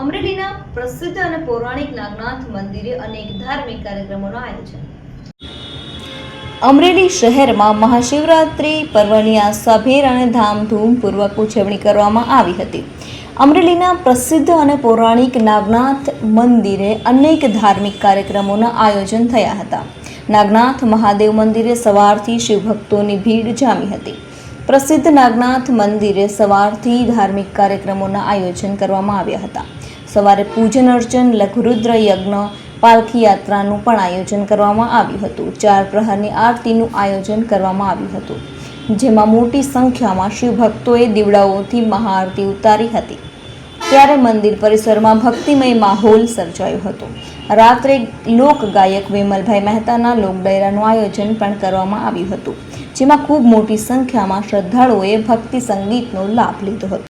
અમરેલીના પ્રસિદ્ધ અને પૌરાણિક નાગનાથ મંદિરે અનેક ધાર્મિક કાર્યક્રમોનું આયોજન. અમરેલી શહેરમાં મહાશિવરાત્રિ પર્વની આસ્થાભેર અને ધામધૂમપૂર્વક ઉજવણી કરવામાં આવી હતી. અમરેલીના પ્રસિદ્ધ અને પૌરાણિક નાગનાથ મંદિરે અનેક ધાર્મિક કાર્યક્રમોના આયોજન થયા હતા. નાગનાથ મહાદેવ મંદિરે સવારથી શિવભક્તોની ભીડ જામી હતી. પ્રસિદ્ધ નાગનાથ મંદિરે સવારથી ધાર્મિક કાર્યક્રમોના આયોજન કરવામાં આવ્યા હતા. સવારે પૂજન અર્ચન, લઘુરુદ્ર યજ્ઞ, પાલખી યાત્રાનું પણ આયોજન કરવામાં આવ્યું હતું. ચાર પ્રહરની આરતીનું આયોજન કરવામાં આવ્યું હતું. જેમાં મોટી સંખ્યામાં શિવભક્તોએ દીવડાઓથી મહાઆરતી ઉતારી હતી. ત્યારે મંદિર પરિસરમાં ભક્તિમય માહોલ સર્જાયો હતો. રાત્રે લોક ગાયક વિમલભાઈ મહેતાના લોકડાયરાનું આયોજન પણ કરવામાં આવ્યું હતું, જેમાં ખૂબ મોટી સંખ્યામાં શ્રદ્ધાળુઓએ ભક્તિ સંગીતનો લાભ લીધો હતો.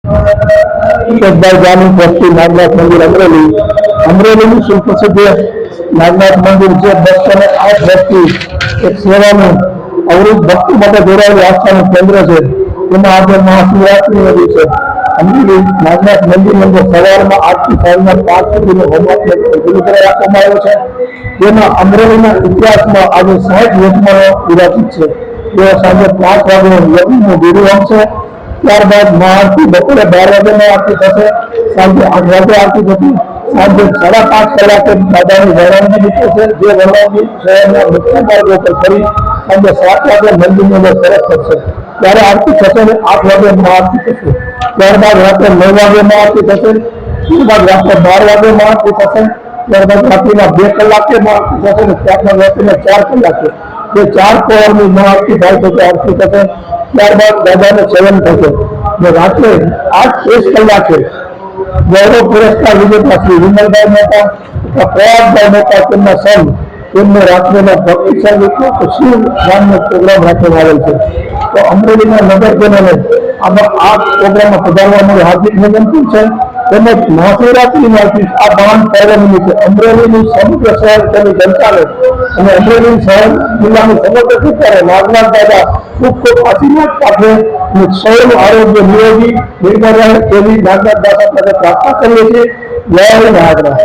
નાગનાથ મંદિર અમરેલી. અમરેલીનું સુપ્રસિદ્ધ નાગનાથ મંદિર છે બસો ને આઠ વ્યક્તિ એક સેવાનું અવરોધ ભક્તિ માટે જોડાયેલું આસ્થાનું કેન્દ્ર છે. તેમાં આજે મહાશિવરાત્રિનો દિવસે અમરેલી નાગનાથ સવારમાં આઠથી સાંજના પાંચ સુધીનો હોમવર્ક ગુરુદ્વાર રાખવામાં આવ્યો છે. તેમાં અમરેલીના ઇતિહાસમાં આજે સાઠ યજમાનો વિરાજિત છે. તેઓ સાંજે પાંચ વાગે યજ્ઞનું બીડું આવશે ત્યારબાદ મહાઆરતી બપોરે બાર વાગ્યાની આરતી થશે. સાંજે આઠ વાગે આરતી થશે. સાંજે સાડા પાંચ કલાકે દાદાની વરણની નીકળશે જે વરણની શહેરના મુખ્ય માર્ગો પર ફરી સાંજે સાત વાગે મંદિરની અંદર સરસ થશે ત્યારે આરતી થશે ને આઠ વાગે મહાઆરતી થશે. ત્યારબાદ રાત્રે નવ વાગે મહાઆરતી થશે ત્યારબાદ રાત્રે બાર વાગે મહાઆરતી થશે ત્યારબાદ રાત્રિના બે કલાકે મહાઆરતી થશે ને ત્યારબાદ રાત્રિના ચાર કલાકે જે ચાર પહોરની મહાઆરતી થાય છે તે આરતી થશે ત્યારબાદ દાદાને સેવન થશે ને રાત્રે આઠ ત્રીસ કલાકે ગૌરવ પુરસ્કાર વિજેતા શ્રી વિમલભાઈ મહેતા તથા પ્રયાગભાઈ મહેતા તેમના સંઘ તેમને રાત્રેના ભક્તિ સંગીતનો તો શિવ ગામનો પ્રોગ્રામ રાખવામાં આવેલ છે તો અમરેલીના નગરજનોને આમાં આ પ્રોગ્રામમાં પધારવા માટે હાર્દિક વિનંતી છે. તેમજ મહાશિવરાત્રિના દિવસ આ દાન પર્વ નિમિત્તે અમરેલીનું સમગ્ર શહેર તેની જનતાને અને અમરેલી શહેર જિલ્લાની સમગ્ર જનતાને નાગનાથ દાદા ખૂબ ખૂબ આશીર્વાદ અને સૌનું આરોગ્ય નિરોગી નિર્ભર રહે તેવી નાગનાથ દાદા પાસે પ્રાર્થના કરીએ છીએ. જય નાગનાથ